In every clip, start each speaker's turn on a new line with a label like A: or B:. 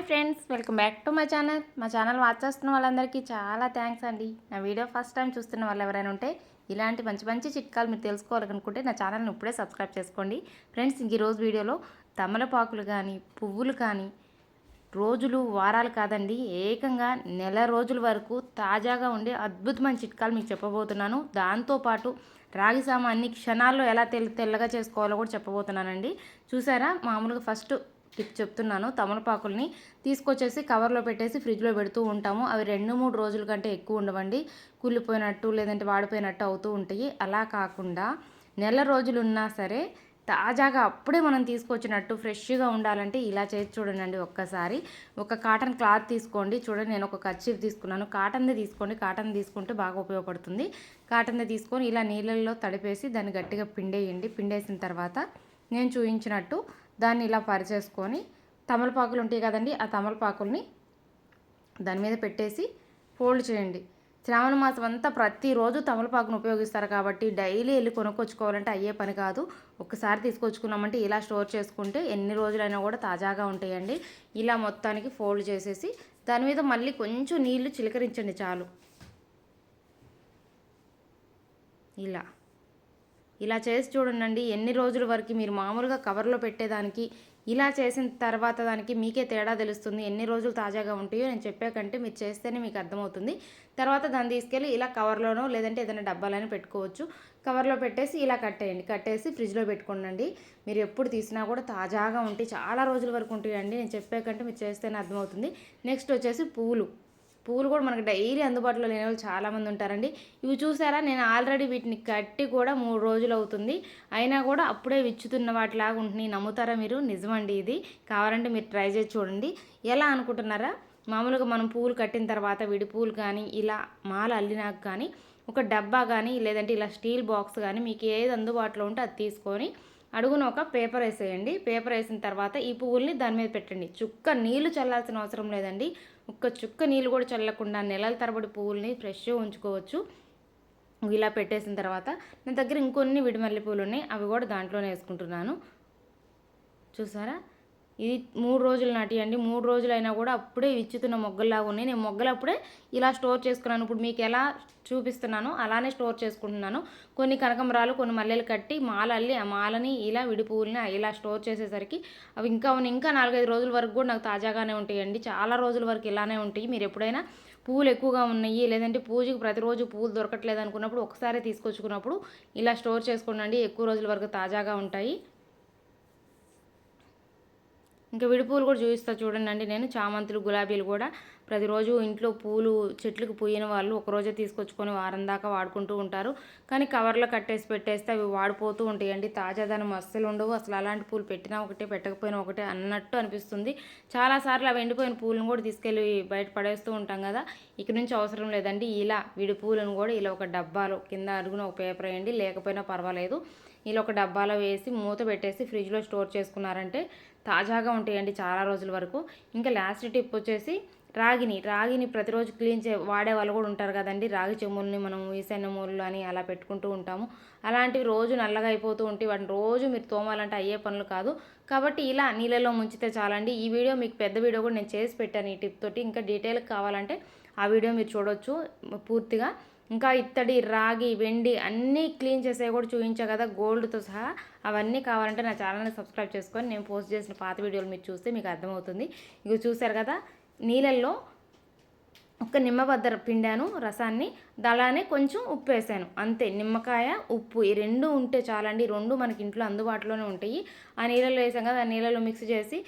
A: Welcome back to my channel. మా channel watch చేస్తున్న వాళ్ళందరికీ చాలా థ్యాంక్స్ అండి. నా వీడియో ఫస్ట్ టైం చూస్తున్న వాళ్ళు ఎవరైనా ఉంటే ఇలాంటి మంచి మంచి చిట్కాలు మీరు తెలుసుకోవాలనుకుంటే నా ఛానల్ని ఇప్పుడే సబ్స్క్రైబ్ చేసుకోండి. ఫ్రెండ్స్ ఇంక ఈరోజు వీడియోలో తమలపాకులు కానీ పువ్వులు కానీ రోజులు వారాలు కాదండి ఏకంగా నెల రోజుల వరకు తాజాగా ఉండే అద్భుతమైన చిట్కాలు మీకు చెప్పబోతున్నాను. దాంతోపాటు రాగి సామాన్ని క్షణాల్లో ఎలా తెల్ల తెల్లగా చేసుకోవాలో కూడా చెప్పబోతున్నానండి. చూసారా? మామూలుగా ఫస్ట్ టిప్ చెప్తున్నాను. తమలపాకుల్ని తీసుకొచ్చేసి కవర్లో పెట్టేసి ఫ్రిడ్జ్లో పెడుతూ ఉంటాము. అవి రెండు మూడు రోజుల కంటే ఎక్కువ ఉండవండి. కుళ్ళిపోయినట్టు లేదంటే వాడిపోయినట్టు అవుతూ ఉంటాయి. అలా కాకుండా నెల రోజులు ఉన్నా సరే తాజాగా అప్పుడే మనం తీసుకొచ్చినట్టు ఫ్రెష్గా ఉండాలంటే ఇలా చేసి చూడండి ఒక్కసారి. ఒక కాటన్ క్లాత్ తీసుకోండి. చూడండి నేను ఒక కర్చీఫ్ తీసుకున్నాను. కాటన్ది తీసుకోండి. కాటన్ తీసుకుంటే బాగా ఉపయోగపడుతుంది. కాటన్ది తీసుకొని ఇలా నీళ్ళల్లో తడిపేసి దాన్ని గట్టిగా పిండేయండి. పిండేసిన తర్వాత నేను చూపించినట్టు దాన్ని ఇలా పరిచేసుకొని తమలపాకులు ఉంటాయి కదండి ఆ తమలపాకుల్ని దాని మీద పెట్టేసి ఫోల్డ్ చేయండి. శ్రావణ మాసం అంతా ప్రతిరోజు తమలపాకును ఉపయోగిస్తారు కాబట్టి డైలీ వెళ్ళి కొనుక్కొచ్చుకోవాలంటే అయ్యే పని కాదు. ఒకసారి తీసుకొచ్చుకున్నామంటే ఇలా స్టోర్ చేసుకుంటే ఎన్ని రోజులైనా కూడా తాజాగా ఉంటాయండి. ఇలా మొత్తానికి ఫోల్డ్ చేసేసి దాని మీద మళ్ళీ కొంచెం నీళ్ళు చిలకరించండి చాలు. ఇలా. ఇలా చేసి చూడండి ఎన్ని రోజుల వరకు మీరు మామూలుగా కవర్లో పెట్టేదానికి ఇలా చేసిన తర్వాత దానికి మీకే తేడా తెలుస్తుంది ఎన్ని రోజులు తాజాగా ఉంటాయో నేను చెప్పాకంటే మీరు చేస్తేనే మీకు అర్థమవుతుంది. తర్వాత దాన్ని తీసుకెళ్ళి ఇలా కవర్లోనో లేదంటే ఏదైనా డబ్బాలని పెట్టుకోవచ్చు. కవర్లో పెట్టేసి ఇలా కట్టేయండి కట్టేసి ఫ్రిడ్జ్లో పెట్టుకోండి మీరు ఎప్పుడు తీసినా కూడా తాజాగా ఉంటాయి చాలా రోజుల వరకు ఉంటాయండి నేను చెప్పాకంటే మీరు చేస్తేనే అర్థమవుతుంది. నెక్స్ట్ వచ్చేసి పువ్వులు పూలు కూడా మనకు డైలీ అందుబాటులో లేని వాళ్ళు చాలామంది ఉంటారండి. ఇవి చూసారా? నేను ఆల్రెడీ వీటిని కట్టి కూడా మూడు రోజులు అవుతుంది. అయినా కూడా అప్పుడే విచ్చుతున్న వాటిలాగా ఉంటున్నాయి. నమ్ముతారా మీరు? నిజమండి ఇది. కావాలంటే మీరు ట్రై చేసి చూడండి. ఎలా అనుకుంటున్నారా? మామూలుగా మనం పూలు కట్టిన తర్వాత విడి పూలు కానీ ఇలా మాల అల్లినాక కానీ ఒక డబ్బా కానీ లేదంటే ఇలా స్టీల్ బాక్స్ కానీ మీకు ఏది అందుబాటులో ఉంటే అది తీసుకొని అడుగున ఒక పేపర్ వేసేయండి. పేపర్ వేసిన తర్వాత ఈ పువ్వుల్ని దాని మీద పెట్టండి. చుక్క నీళ్ళు చల్లాల్సిన అవసరం లేదండి. ఒక్క చుక్క నీళ్ళు కూడా చల్లకుండా నెలల తరబడి పువ్వుల్ని ఫ్రెష్గా ఉంచుకోవచ్చు. ఇలా పెట్టేసిన తర్వాత నా దగ్గర ఇంకొన్ని విడిమల్లి పూలు ఉన్నాయి అవి కూడా దాంట్లోనే వేసుకుంటున్నాను. చూసారా? ఇది మూడు రోజులు నాటియండి. మూడు రోజులైనా కూడా అప్పుడే విచ్చుతున్న మొగ్గల్లాగా ఉన్నాయి. నేను మొగ్గలు అప్పుడే ఇలా స్టోర్ చేసుకున్నాను. ఇప్పుడు మీకు ఎలా చూపిస్తున్నాను అలానే స్టోర్ చేసుకుంటున్నాను. కొన్ని కనకంబరాలు కొన్ని మల్లెలు కట్టి మాల అల్లి ఆ మాలని ఇలా విడి ఇలా స్టోర్ చేసేసరికి అవి ఇంకా ఇంకా నాలుగైదు రోజుల వరకు కూడా నాకు తాజాగానే ఉంటాయండి. చాలా రోజుల వరకు ఇలానే ఉంటాయి. మీరు ఎప్పుడైనా పువ్వులు ఎక్కువగా ఉన్నాయి లేదంటే పూజకి ప్రతిరోజు పువ్వులు దొరకట్లేదు అనుకున్నప్పుడు ఒకసారి తీసుకొచ్చుకున్నప్పుడు ఇలా స్టోర్ చేసుకోండి ఎక్కువ రోజుల వరకు తాజాగా ఉంటాయి. ఇంకా విడిపూలు కూడా చూపిస్తా చూడండి నేను. చామంతులు గులాబీలు కూడా ప్రతిరోజు ఇంట్లో పూలు చెట్లకు పూయిన వాళ్ళు ఒకరోజే తీసుకొచ్చుకొని వారం దాకా వాడుకుంటూ ఉంటారు. కానీ కవర్లో కట్టేసి పెట్టేస్తే అవి వాడిపోతూ ఉంటాయండి. తాజాదనం అస్సలు ఉండవు. అసలు అలాంటి పూలు పెట్టినా ఒకటే పెట్టకపోయినా ఒకటే అన్నట్టు అనిపిస్తుంది. చాలాసార్లు అవి ఎండిపోయిన పూలను కూడా తీసుకెళ్ళి బయట పడేస్తూ ఉంటాం కదా. ఇక నుంచి అవసరం లేదండి. ఇలా విడి పూలను కూడా ఇలా ఒక డబ్బాలో కింద అడుగున ఒక పేపర్ వేయండి. లేకపోయినా పర్వాలేదు. ఇలా ఒక డబ్బాలో వేసి మూత పెట్టేసి ఫ్రిడ్జ్లో స్టోర్ చేసుకున్నారంటే తాజాగా ఉంటాయండి చాలా రోజుల వరకు. ఇంకా లాస్ట్ టిప్ వచ్చేసి రాగిని రాగిని ప్రతిరోజు క్లీన్ చే వాడే వాళ్ళు కూడా ఉంటారు కదండి. రాగి చెమ్ముల్ని మనం ఈశాన్య మూలలు అని అలా పెట్టుకుంటూ ఉంటాము. అలాంటివి రోజు నల్లగా అయిపోతూ ఉంటే వాటిని రోజు మీరు తోమాలంటే అయ్యే పనులు కాదు. కాబట్టి ఇలా నీళ్ళలో ముంచితే చాలండి. ఈ వీడియో మీకు పెద్ద వీడియో కూడా నేను చేసి పెట్టాను ఈ టిప్ తోటి. ఇంకా డీటెయిల్గా కావాలంటే ఆ వీడియో మీరు చూడొచ్చు పూర్తిగా. ఇంకా ఇత్తడి రాగి వెండి అన్నీ క్లీన్ చేసేవి కూడా చూపించా కదా గోల్డ్తో సహా అవన్నీ కావాలంటే నా ఛానల్ని సబ్స్క్రైబ్ చేసుకొని నేను పోస్ట్ చేసిన పాత వీడియోలు మీరు చూస్తే మీకు అర్థమవుతుంది. ఇక చూసారు కదా నీళ్ళల్లో ఒక నిమ్మబద్దర పిండాను రసాన్ని అలానే కొంచెం ఉప్పు వేసాను అంతే నిమ్మకాయ ఉప్పు ఈ రెండు ఉంటే చాలండి. రెండు మనకి ఇంట్లో అందుబాటులోనే ఉంటాయి. ఆ నీళ్ళలో వేసాం కదా ఆ నీళ్ళలో మిక్స్ చేసి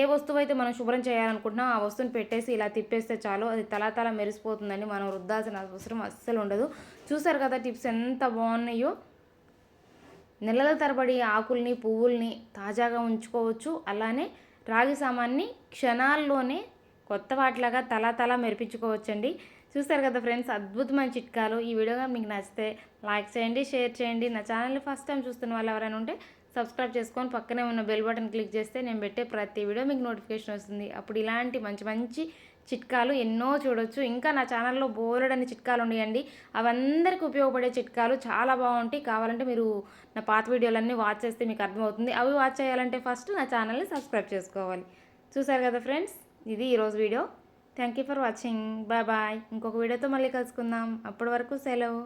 A: ఏ వస్తువు అయితే మనం శుభ్రం చేయాలనుకుంటున్నాం ఆ వస్తువుని పెట్టేసి ఇలా తిప్పేస్తే చాలు. అది తలా తలా మెరిసిపోతుందండి. మనం రుద్దాల్సిన అవసరం అస్సలు ఉండదు. చూసారు కదా టిప్స్ ఎంత బాగున్నాయో. నెలల తరబడి ఆకుల్ని పువ్వుల్ని తాజాగా ఉంచుకోవచ్చు. అలానే రాగి సామాన్ని క్షణాల్లోనే కొత్త వాటిలాగా తలా తలా మెరిపించుకోవచ్చండి. చూస్తారు కదా ఫ్రెండ్స్ అద్భుతమైన చిట్కాలు. ఈ వీడియో మీకు నచ్చితే లైక్ చేయండి షేర్ చేయండి. నా ఛానల్ని ఫస్ట్ టైం చూస్తున్న వాళ్ళు ఎవరైనా ఉంటే సబ్స్క్రైబ్ చేసుకొని పక్కనే ఉన్న బెల్ బటన్ క్లిక్ చేస్తే నేను పెట్టే ప్రతి వీడియో మీకు నోటిఫికేషన్ వస్తుంది. అప్పుడు ఇలాంటి మంచి మంచి చిట్కాలు ఎన్నో చూడొచ్చు. ఇంకా నా ఛానల్లో బోలెడని చిట్కాలు ఉన్నాయండి. అవందరికి ఉపయోగపడే చిట్కాలు చాలా బాగుంటాయి. కావాలంటే మీరు నా పాత వీడియోలన్నీ వాచ్ చేస్తే మీకు అర్థమవుతుంది. అవి వాచ్ చేయాలంటే ఫస్ట్ నా ఛానల్ని సబ్స్క్రైబ్ చేసుకోవాలి. చూసారు కదా ఫ్రెండ్స్? ఇది ఈరోజు video. Thank you for watching bye bye ఇంకొక వీడియోతో మళ్ళీ కలుసుకుందాం. అప్పటి వరకు సెలవు.